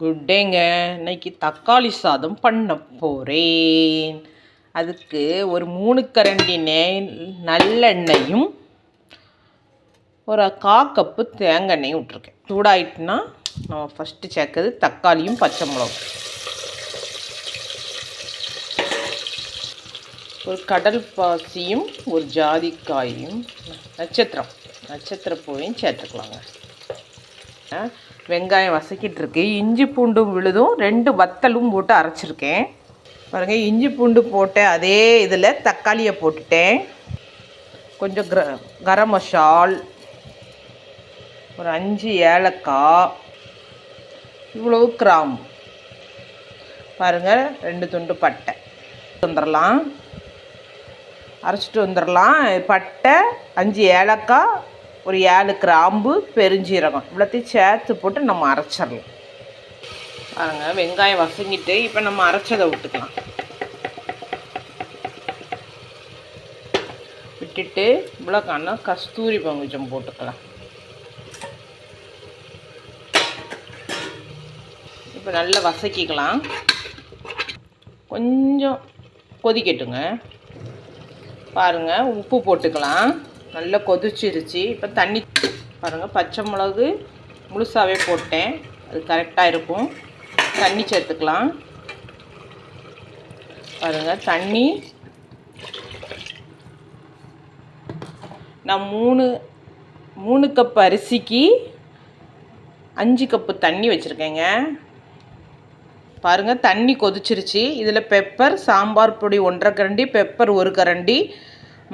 Good டேங்க இன்னைக்கு தக்காளி சாதம் பண்ண போகிறேன் அதுக்கு ஒரு மூணு கரண்டி நே நல்லெண்ணெயும் ஒரு கா கப்பு தேங்காய் எண்ணெயும் விட்ருக்கேன் சூடாயிட்டுனா நம்ம ஃபஸ்ட்டு சேர்க்கறது தக்காளியும் பச்சை மிளகும். ஒரு கடல் பாசியும் ஒரு ஜாதிக்காயும் நட்சத்திரம். நட்சத்திர பூவையும் சேர்த்துக்கலாங்க. வெங்காயம் வசக்கிட்டுருக்கு. இஞ்சி பூண்டும் விழுதும் ரெண்டு வத்தலும் போட்டு அரைச்சிருக்கேன். பாருங்கள் இஞ்சி பூண்டு போட்ட அதே இதில் தக்காளியை போட்டுட்டேன். கொஞ்சம் கிர கரம் மசால் ஒரு அஞ்சு ஏலக்காய் இவ்வளவு கிராம்பு பாருங்கள் ரெண்டு துண்டு பட்டை. வந்துடலாம். அரைச்சிட்டு வந்துடலாம். பட்டை அஞ்சு ஏலக்காய் ஒரு ஏழு கிராம்பு பெருஞ்சீரகம். இவ்வளோத்தையும் சேர்த்து போட்டு நம்ம அரைச்சிடலாம். பாருங்க வெங்காயம் வசங்கிட்டு இப்போ நம்ம அரைச்சதை விட்டுக்கலாம் விட்டுட்டு இவ்வளோ காணா கஸ்தூரி பங்குச்சம் போட்டுக்கலாம். இப்போ நல்லா வசக்கிக்கலாம் கொஞ்சம் கொதிக்கட்டுங்க. பாருங்கள் உப்பு போட்டுக்கலாம். நல்லா கொதிச்சிருச்சு. இப்போ தண்ணி பாருங்கள் பச்சை மிளகு முழுசாகவே போட்டேன். அது கரெக்டாக இருக்கும். தண்ணி சேர்த்துக்கலாம். பாருங்கள் தண்ணி. நான் மூணு மூணு கப் அரிசிக்கு அஞ்சு கப்பு தண்ணி வச்சுருக்கேங்க. பாருங்கள் தண்ணி கொதிச்சிருச்சு. இதில் பெப்பர் சாம்பார் பொடி ஒன்றரை கரண்டி பெப்பர் ஒரு கரண்டி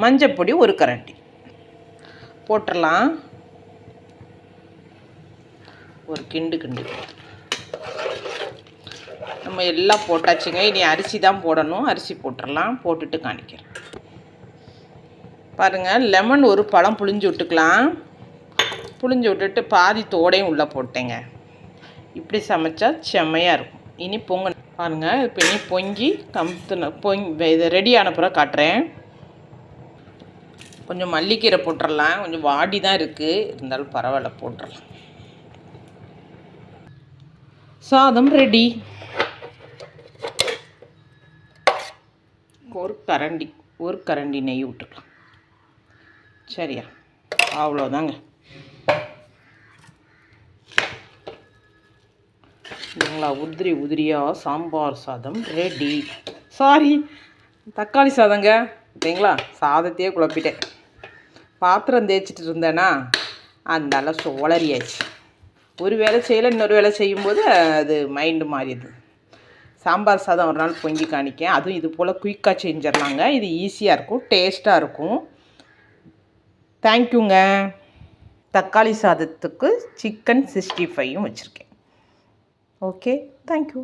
மஞ்சப்பொடி ஒரு கரண்டி. போட்டுடலாம் ஒரு கிண்டு கிண்டு. நம்ம எல்லாம் போட்டாச்சுங்க. இனி அரிசி தான் போடணும். அரிசி போட்டுடலாம் போட்டுட்டு காணிக்கிறேன். பாருங்கள் லெமன் ஒரு பழம் புளிஞ்சு விட்டுக்கலாம். புளிஞ்சு விட்டுட்டு பாதி தோடையும் உள்ளே போட்டேங்க. இப்படி சமைச்சா செம்மையாக இருக்கும். இனி பொங்க பாருங்கள் இப்போ இனி பொங்கி கமுத்துன பொங் இதை ரெடி ஆன காட்டுறேன். கொஞ்சம் மல்லிக்கீரை போட்டுடலாம் கொஞ்சம் வாடி தான் இருக்குது இருந்தாலும் பரவாயில்ல போட்டுடலாம் சாதம் ரெடி ஒரு கரண்டி ஒரு கரண்டி நெய் விட்டுக்கலாம். சரியா? அவ்வளோதாங்க இல்லைங்களா உதிரி உதிரியாக சாம்பார் சாதம் ரெடி சாரி தக்காளி சாதங்க. ஓகேங்களா சாதத்தையே குழப்பிட்டேன். பாத்திரம் தேய்ச்சிட்டு இருந்தேனா அதனால சோளறியாச்சு ஒரு வேலை செய்யலை இன்னொரு வேலை செய்யும்போது அது மைண்டு மாறிடுது. சாம்பார் சாதம் ஒரு நாள் பொங்கி காணிக்கேன். அதுவும் இது போல் குயிக்காக செஞ்சிடலாங்க. இது ஈஸியாக இருக்கும் டேஸ்ட்டாக இருக்கும். தேங்க்யூங்க தக்காளி சாதத்துக்கு சிக்கன் சிக்ஸ்டி ஃபைவும் வச்சுருக்கேன். Okay thank you